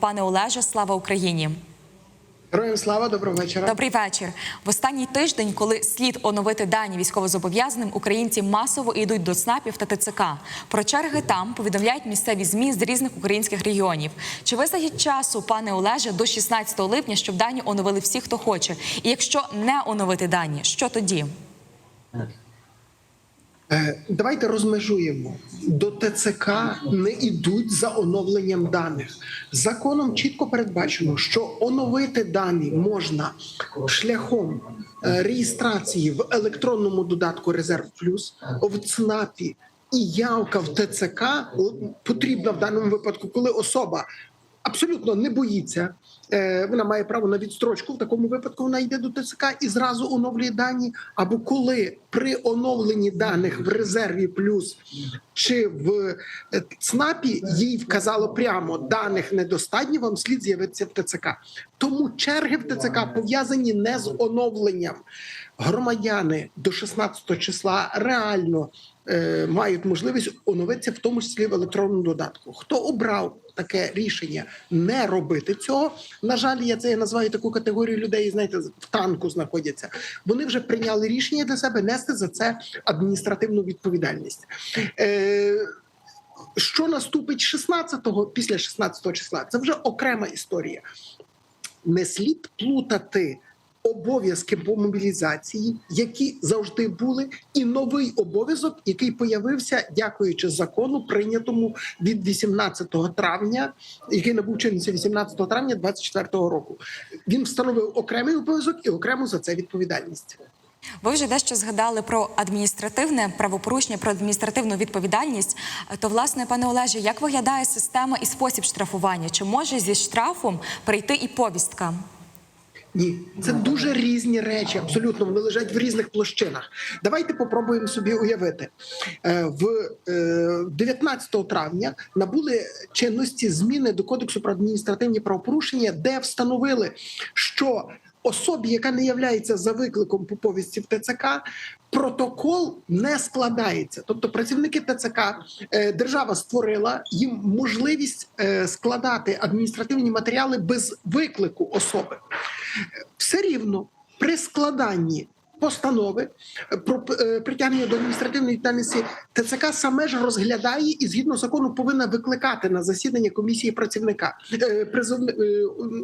Пане Олеже, слава Україні! Героям слава, доброго вечора. Добрий вечір. В останній тиждень, коли слід оновити дані військовозобов'язаним, українці масово йдуть до ЦНАПів та ТЦК. Про черги там повідомляють місцеві змі з різних українських регіонів. Чи вистачить часу, пане Олеже, до 16 липня, щоб дані оновили всі, хто хоче? І якщо не оновити дані, що тоді? Е, Давайте розмежуємо. До ТЦК не йдуть за оновленням даних. Законом чітко передбачено, що оновити дані можна шляхом е, реєстрації в електронному додатку Резерв Плюс в ЦНАПі. І явка в ТЦК потрібна в даному випадку, коли особа абсолютно не боїться. Е, Вона має право на відстрочку. В такому випадку вона йде до ТЦК і зразу оновлює дані. Або коли при оновленні даних в резерві плюс чи в е, ЦНАПі їй вказало прямо даних недостатньо, вам слід з'явитися в ТЦК. Тому черги в ТЦК пов'язані не з оновленням. Громадяни до 16 числа реально мають можливість оновитися, в тому числі в електронному додатку. Хто обрав таке рішення не робити цього? На жаль, я це називаю таку категорію людей, знаєте, в танку знаходяться. Вони вже прийняли рішення для себе нести за це адміністративну відповідальність. Е, що наступить 16-го, після 16-го числа? Це вже окрема історія. Не слід плутати обов'язки по мобілізації, які завжди були, і новий обов'язок, який появився, дякуючи закону, прийнятому від 18 травня, який набув чинності 18 травня 2024 року. Він встановив окремий обов'язок і окрему за це відповідальність. Ви вже дещо згадали про адміністративне правопорушення, про адміністративну відповідальність. То, власне, пане Олеже, як виглядає система і спосіб штрафування? Чи може зі штрафом прийти і повістка? Ні, це дуже різні речі. Абсолютно вони лежать в різних площинах. Давайте попробуємо собі уявити. Е, В е, 19 травня набули чинності зміни до кодексу про адміністративні правопорушення, де встановили, що особі, яка не являється за викликом по повісті в ТЦК, протокол не складається. Тобто, працівники ТЦК е, держава створила їм можливість е, складати адміністративні матеріали без виклику особи. Все рівно при складанні. Постанови про е, притягнення до адміністративної відповідальності ТЦК саме ж розглядає і згідно закону повинна викликати на засідання комісії працівника е, призов е,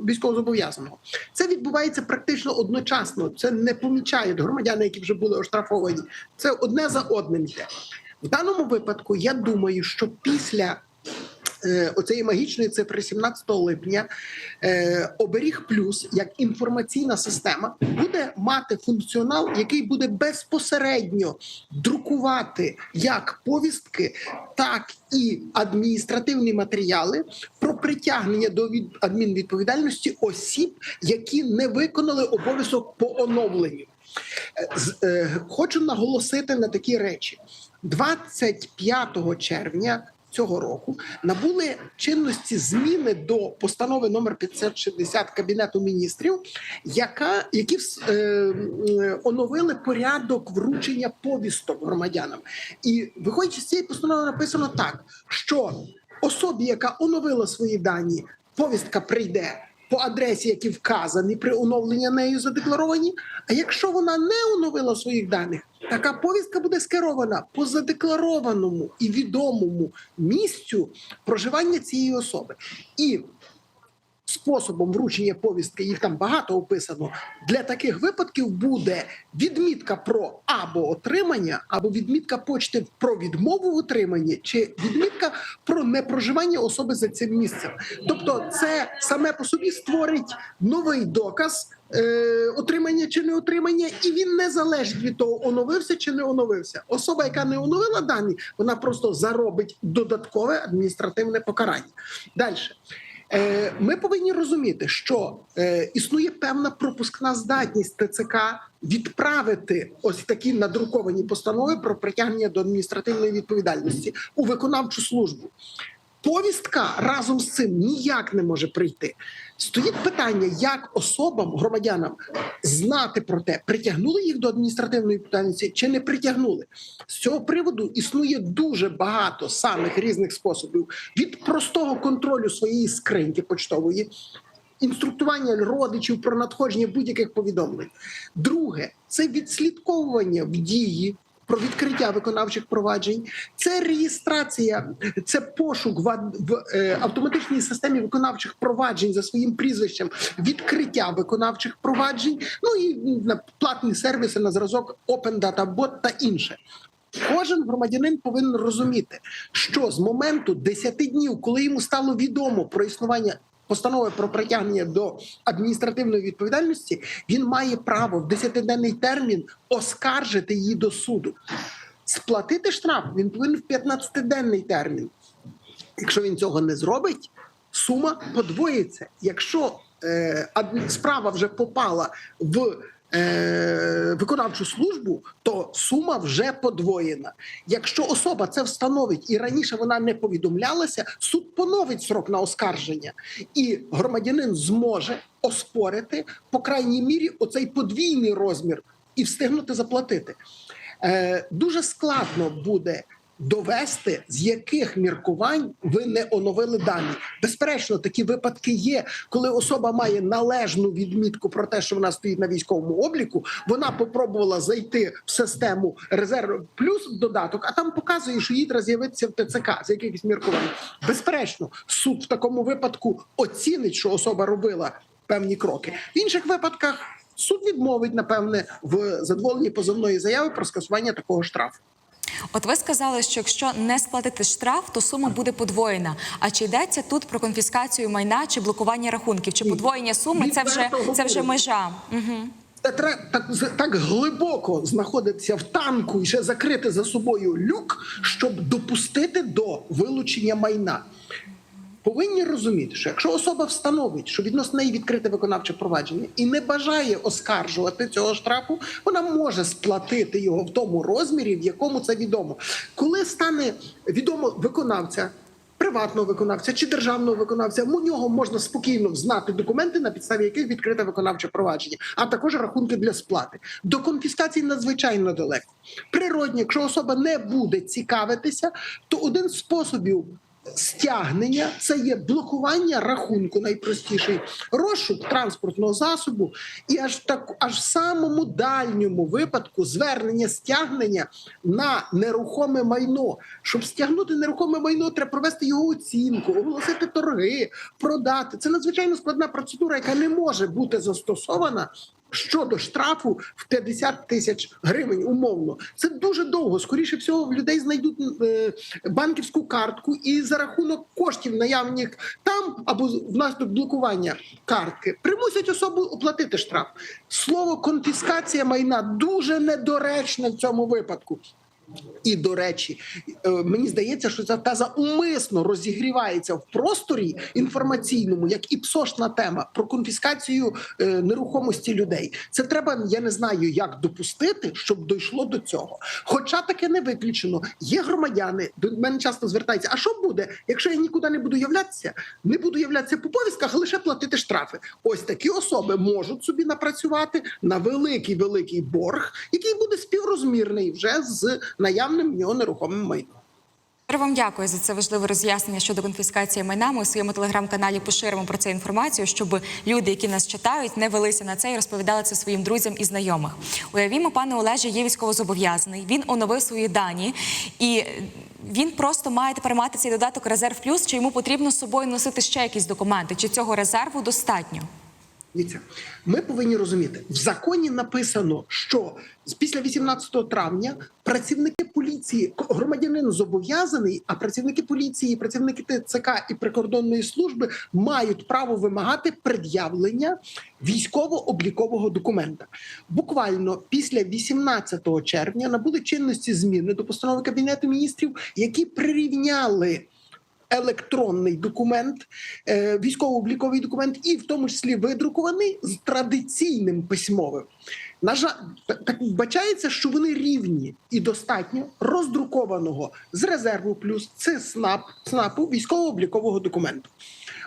військовозобов'язаного. Це відбувається практично одночасно. Це не помічають громадяни, які вже були оштрафовані. Це одне за одним йде. В даному випадку. Я думаю, що після оцеї магічної цифри 17 липня е, оберіг плюс як інформаційна система буде мати функціонал, який буде безпосередньо друкувати як повістки, так і адміністративні матеріали про притягнення до від адмінвідповідальності осіб, які не виконали обов'язок по оновленню. Е, е, Хочу наголосити на такі речі: 25 червня. Цього року набули чинності зміни до постанови номер 560 кабінету міністрів, яка які е, оновили порядок вручення повісток громадянам. І виходячи з цієї постанови, написано так, що особі, яка оновила свої дані, повістка прийде по адресі, які вказані при оновленні нею задекларовані. А якщо вона не оновила своїх даних, така повістка буде скерована по задекларованому і відомому місцю проживання цієї особи. І способом вручення повістки, їх там багато описано. Для таких випадків буде відмітка про або отримання, або відмітка почти про відмову в отриманні, чи відмітка про непроживання особи за цим місцем. Тобто, це саме по собі створить новий доказ. е, Отримання чи не отримання, і він не залежить від того, оновився чи не оновився. Особа, яка не оновила дані, вона просто заробить додаткове адміністративне покарання. Далі. Е, Ми повинні розуміти, що е, існує певна пропускна здатність ТЦК відправити ось такі надруковані постанови про притягнення до адміністративної відповідальності у виконавчу службу. Повістка разом з цим ніяк не може прийти. Стоїть питання, як особам, громадянам знати про те, притягнули їх до адміністративної відповідальності чи не притягнули. З цього приводу існує дуже багато самих різних способів від простого контролю своєї скриньки почтової. Інструктування родичів про надходження будь-яких повідомлень. Друге це відслідковування в дії про відкриття виконавчих проваджень, це реєстрація, це пошук в, е, автоматичній системі виконавчих проваджень за своїм прізвищем, відкриття виконавчих проваджень, ну і платні сервіси на зразок Open Data Bot та інше. Кожен громадянин повинен розуміти, що з моменту 10 днів, коли йому стало відомо про існування постанови про притягнення до адміністративної відповідальності, він має право в 10-денний термін оскаржити її до суду. Сплатити штраф він повинен в 15-денний термін. Якщо він цього не зробить, сума подвоїться. Якщо е, справа вже попала в е, виконавчу службу, то сума вже подвоєна. Якщо особа це встановить і раніше вона не повідомлялася, суд поновить срок на оскарження, і громадянин зможе оспорити по крайній мірі оцей подвійний розмір і встигнути заплатити. Е, дуже складно буде довести, з яких міркувань ви не оновили дані. Безперечно, такі випадки є, коли особа має належну відмітку про те, що вона стоїть на військовому обліку. Вона попробувала зайти в систему резерв плюс додаток, а там показує, що їй треба з'явитися в ТЦК з якихось міркувань. Безперечно, суд в такому випадку оцінить, що особа робила певні кроки. В інших випадках. Суд відмовить, напевне, в задоволенні позовної заяви про скасування такого штрафу. От ви сказали, що якщо не сплатити штраф, то сума буде подвоєна. А чи йдеться тут про конфіскацію майна чи блокування рахунків? Чи подвоєння суми це вже це вже межа? Угу. Та так, так глибоко знаходитися в танку і ще закрити за собою люк, щоб допустити до вилучення майна. Повинні розуміти, що якщо особа встановить, що відносно неї відкрите виконавче провадження і не бажає оскаржувати цього штрафу, вона може сплатити його в тому розмірі, в якому це відомо. Коли стане відомо виконавця, приватного виконавця чи державного виконавця, у нього можна спокійно знати документи, на підставі яких відкрите виконавче провадження, а також рахунки для сплати. До конфіскації надзвичайно далеко. Природні, якщо особа не буде цікавитися, то один з способів. Стягнення це є блокування рахунку, найпростіший розшук транспортного засобу, і аж так, аж в самому дальньому випадку звернення стягнення на нерухоме майно. Щоб стягнути нерухоме майно, треба провести його оцінку, оголосити торги, продати. Це надзвичайно складна процедура, яка не може бути застосована. Щодо штрафу в 50 тисяч гривень, умовно, це дуже довго. Скоріше всього, в людей знайдуть е, банківську картку, і за рахунок коштів наявних там або внаслідок блокування картки примусять особу оплатити штраф. Слово конфіскація майна дуже недоречне в цьому випадку. І до речі, е, мені здається, що ця теза умисно розігрівається в просторі інформаційному, як і псошна тема про конфіскацію е, нерухомості людей. Це треба, я не знаю, як допустити, щоб дійшло до цього. Хоча таке не виключено. Є громадяни, до мене часто звертаються: а що буде, якщо я нікуди не буду являтися, не буду являтися по повістках, а лише платити штрафи? Ось такі особи можуть собі напрацювати на великий великий борг, який буде співрозмірний вже з наявним в нього нерухомим майном. Вам дякую за це важливе роз'яснення щодо конфіскації майна. Ми у своєму телеграм-каналі поширимо про це інформацію, щоб люди, які нас читають, не велися на це і розповідали це своїм друзям і знайомих. Уявімо, пане Олеже є військовозобов'язаний. Він оновив свої дані і. Він просто має тепер мати цей додаток резерв плюс. Чи йому потрібно з собою носити ще якісь документи? Чи цього резерву достатньо? Дивіться, ми повинні розуміти, в законі написано, що після 18 травня працівники поліції, громадянин зобов'язаний, а працівники поліції, працівники ТЦК і прикордонної служби мають право вимагати пред'явлення військово-облікового документа. Буквально після 18 червня набули чинності зміни до постанови Кабінету міністрів, які прирівняли електронний документ, е, військово-обліковий документ, і в тому числі видрукований з традиційним письмовим. На жаль, так вбачається, що вони рівні і достатньо роздрукованого з резерву плюс це СНАП, СНАПу військово-облікового документу.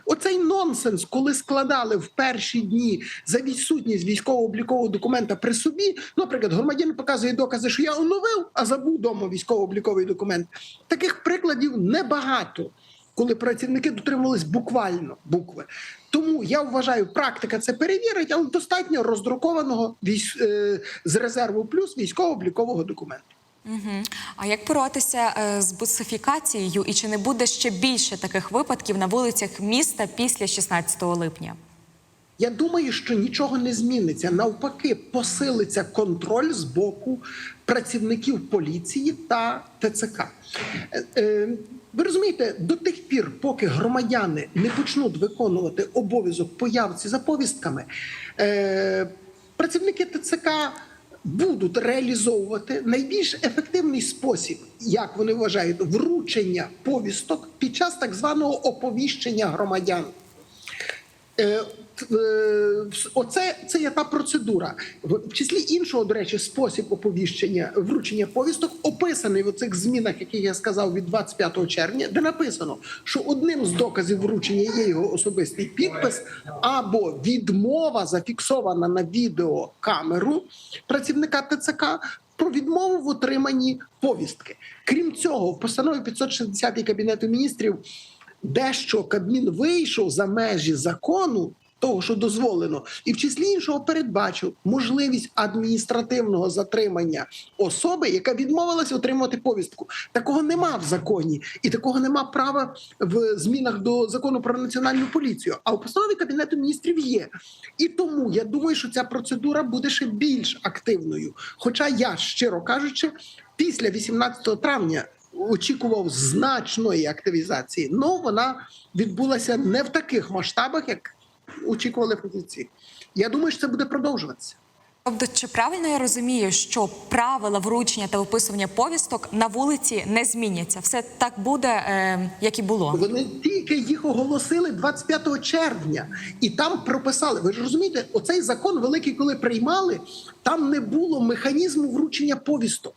Оцей нонсенс, коли складали в перші дні за відсутність військово-облікового документа при собі. Наприклад, громадянин показує докази, що я оновив, а забув вдома військово-обліковий документ. Таких прикладів небагато, коли працівники дотримувались буквально букви. Тому я вважаю, практика це перевірить, але достатньо роздрукованого військ... е, з резерву плюс військово-облікового документу. Угу. А як боротися е, з бусифікацією, і чи не буде ще більше таких випадків на вулицях міста після 16 липня? Я думаю, що нічого не зміниться. Навпаки, посилиться контроль з боку працівників поліції та ТЦК. Е, е, Ви розумієте, до тих пір, поки громадяни не почнуть виконувати обов'язок появці за повістками, е, працівники ТЦК будуть реалізовувати найбільш ефективний спосіб, як вони вважають, вручення повісток під час так званого оповіщення громадян. Е, Оце це є та процедура. В числі іншого, до речі, спосіб оповіщення вручення повісток описаний в цих змінах, які я сказав від 25 червня, де написано, що одним з доказів вручення є його особистий підпис або відмова зафіксована на відеокамеру працівника ТЦК. Про відмову в отриманні повістки. Крім цього, в постанові 560 Кабінету міністрів дещо Кабмін вийшов за межі закону. Того, що дозволено, і в числі іншого передбачив можливість адміністративного затримання особи, яка відмовилася отримувати повістку. Такого нема в законі, і такого нема права в змінах до закону про національну поліцію. А в постанові кабінету міністрів є. І тому я думаю, що ця процедура буде ще більш активною. Хоча я, щиро кажучи, після 18 травня очікував значної активізації. Ну вона відбулася не в таких масштабах, як очікували фахівці. Я думаю, що це буде продовжуватися. Тобто, чи правильно я розумію, що правила вручення та виписування повісток на вулиці не зміняться? Все так буде, е, як і було. Вони тільки їх оголосили 25 червня, і там прописали. Ви ж розумієте, оцей закон великий, коли приймали, там не було механізму вручення повісток.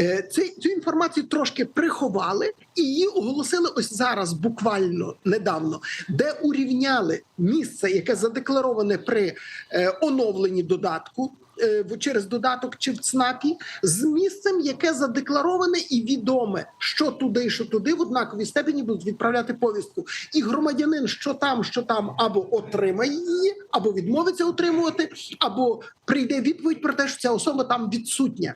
Е, Цю, цю інформацію трошки приховали і її оголосили ось зараз, буквально недавно, де урівняли місце, яке задеклароване при е, оновленні додатку. е, Через додаток чи в ЦНАПі з місцем, яке задеклароване і відоме, що туди, що туди в однаковій степені будуть відправляти повістку. І громадянин, що там, що там, або отримає її, або відмовиться отримувати, або прийде відповідь про те, що ця особа там відсутня.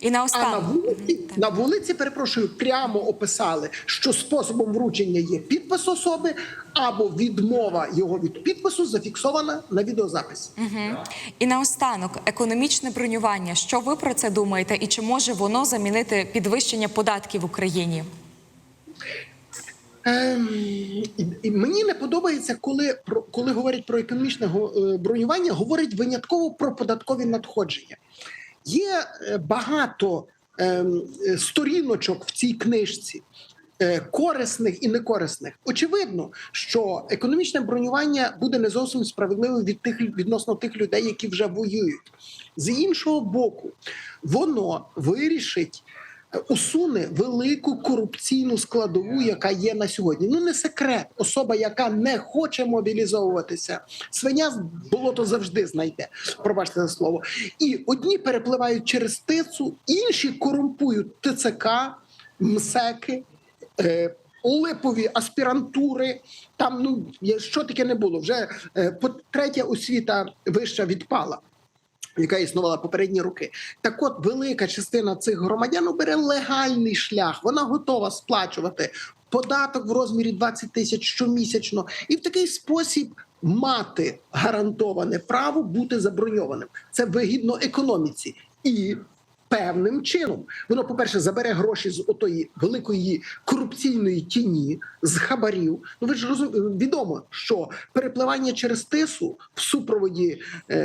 І А на вулиці, на вулиці, перепрошую, прямо описали, що способом вручення є підпис особи або відмова його від підпису зафіксована на відеозаписі. Мгм. і наостанок економічне бронювання. Що ви про це думаєте, і чи може воно замінити підвищення податків в Україні? Ем, і, і мені не подобається, коли про коли говорять про економічне е, бронювання, говорять винятково про податкові надходження. Є е, багато ем, е, сторіночок в цій книжці. е, Корисних і некорисних очевидно, що економічне бронювання буде не зовсім справедливим від тих відносно тих людей, які вже воюють. З іншого боку, воно вирішить усуне велику корупційну складову, яка є на сьогодні. Ну не секрет. Особа, яка не хоче мобілізовуватися, свиня з болото завжди знайде. Пробачте за слово. І одні перепливають через тицу, інші корумпують ТЦК, МСЕКи. Е, Липові аспірантури, там ну що таке не було. Вже е, третя освіта вища відпала яка існувала попередні роки. Так от велика частина цих громадян обере легальний шлях. Вона готова сплачувати податок в розмірі 20 тисяч щомісячно, і в такий спосіб мати гарантоване право бути заброньованим. Це вигідно економіці і. Певним чином воно, по-перше, забере гроші з отої великої корупційної тіні, з хабарів. Ну ви ж розум... відомо, що перепливання через тису в супроводі е,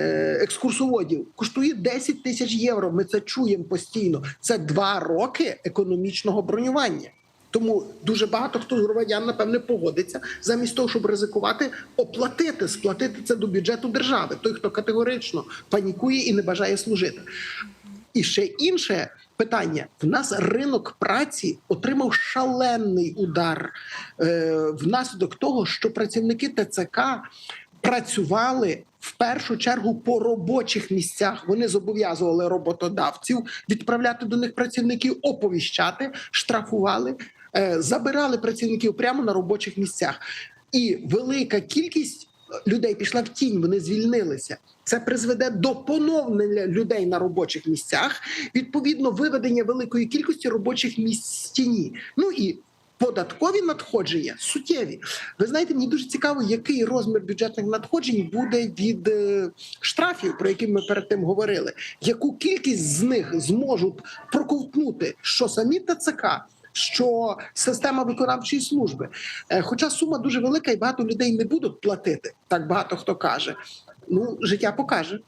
екскурсоводів коштує 10 тисяч євро. Ми це чуємо постійно. Це два роки економічного бронювання. Тому дуже багато хто з громадян, напевне, погодиться замість того, щоб ризикувати, оплатити, сплатити це до бюджету держави. Той, хто категорично панікує і не бажає служити. І ще інше питання: в нас ринок праці отримав шалений удар е, внаслідок того, що працівники ТЦК працювали в першу чергу по робочих місцях. Вони зобов'язували роботодавців відправляти до них працівників, оповіщати, штрафували, е, забирали працівників прямо на робочих місцях. І велика кількість людей пішла в тінь, вони звільнилися. Це призведе до поновлення людей на робочих місцях, відповідно, виведення великої кількості робочих місць з тіні. Ну і податкові надходження суттєві. Ви знаєте, мені дуже цікаво, який розмір бюджетних надходжень буде від е, штрафів, про які ми перед тим говорили. Яку кількість з них зможуть проковтнути, що самі ТЦК. Що система виконавчої служби, Е, хоча сума дуже велика, і багато людей не будуть платити, так багато хто каже. Ну, життя покаже.